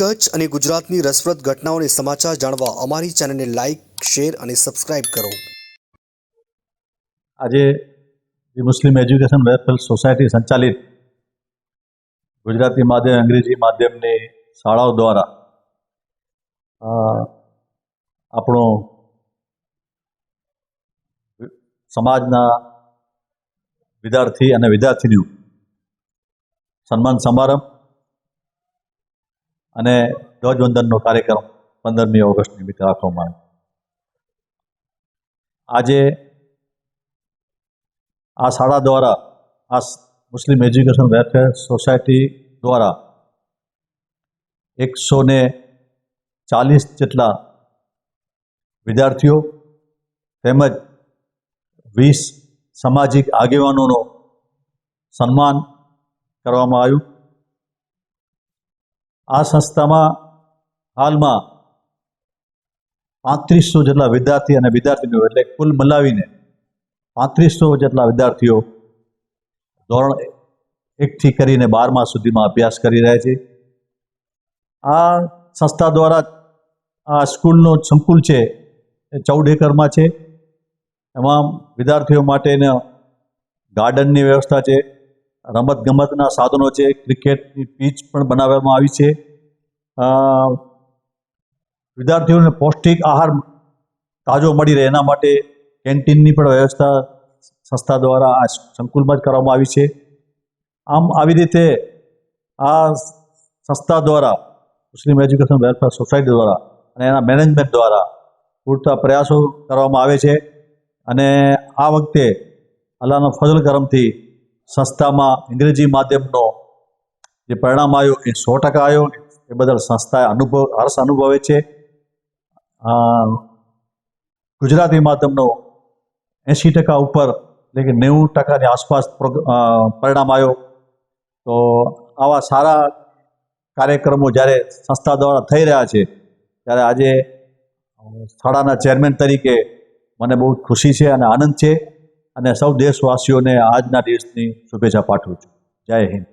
કચ્છ અને ગુજરાતની રસપ્રદ ઘટનાઓને સમાચાર જાણવા અમારી ચેનલને લાઇક શેર અને સબસ્ક્રાઇબ કરો. આજે મુસ્લિમ એજ્યુકેશન વેલફેર સોસાયટી સંચાલિત ગુજરાતી માધ્યમ, અંગ્રેજી માધ્યમની શાળાઓ દ્વારા આપણો સમાજના વિદ્યાર્થી અને વિદ્યાર્થીનીઓ સન્માન સમારંભ અને ધ્વજવંદનનો કાર્યક્રમ પંદરમી ઓગસ્ટ નિમિત્તે રાખવામાં આવ્યો આજે આ શાળા દ્વારા, આ મુસ્લિમ એજ્યુકેશન વેલફેર સોસાયટી દ્વારા એકસો ને ચાલીસ જેટલા વિદ્યાર્થીઓ તેમજ વીસ સામાજિક આગેવાનોનો સન્માન કરવામાં આવ્યું. આ સંસ્થામાં હાલમાં પાંત્રીસો જેટલા વિદ્યાર્થી અને વિદ્યાર્થીનીઓ એટલે કુલ મલાવીને પાંત્રીસો જેટલા વિદ્યાર્થીઓ ધોરણ એકથી કરીને બારમા સુધીમાં અભ્યાસ કરી રહ્યા છે. આ સંસ્થા દ્વારા આ સ્કૂલનો સંકુલ છે એ ચૌદ એકરમાં છે. એમાં વિદ્યાર્થીઓ માટેના ગાર્ડનની વ્યવસ્થા છે. રમત ગમતના સાધનો છે, ક્રિકેટની પીચ પણ બનાવવામાં આવી છે. વિદ્યાર્થીઓને પૌષ્ટિક આહાર તાજો મળી રહે એના માટે કેન્ટીનની પણ વ્યવસ્થા સંસ્થા દ્વારા આ સંકુલમાં જ કરવામાં આવી છે. આમ આવી રીતે આ સંસ્થા દ્વારા મુસ્લિમ એજ્યુકેશન વેલફેર સોસાયટી દ્વારા અને એના મેનેજમેન્ટ દ્વારા પૂરતા પ્રયાસો કરવામાં આવે છે. અને આ વખતે અલ્લાહના ફજલ કરમથી સંસ્થામાં અંગ્રેજી માધ્યમનો જે પરિણામ આવ્યો એ સો ટકા આવ્યો. એ બદલ સંસ્થાએ અનુભવ, હર્ષ અનુભવે છે. ગુજરાતી માધ્યમનો એંશી ટકા ઉપર, એટલે કે નેવું ટકાની આસપાસ પરિણામ આવ્યો. તો આવા સારા કાર્યક્રમો જ્યારે સંસ્થા દ્વારા થઈ રહ્યા છે, ત્યારે આજે શાળાના ચેરમેન તરીકે મને બહુ ખુશી છે અને આનંદ છે. અને સૌ દેશવાસીઓને આજના દિવસની શુભેચ્છા પાઠવું છું. જય હિન્દ.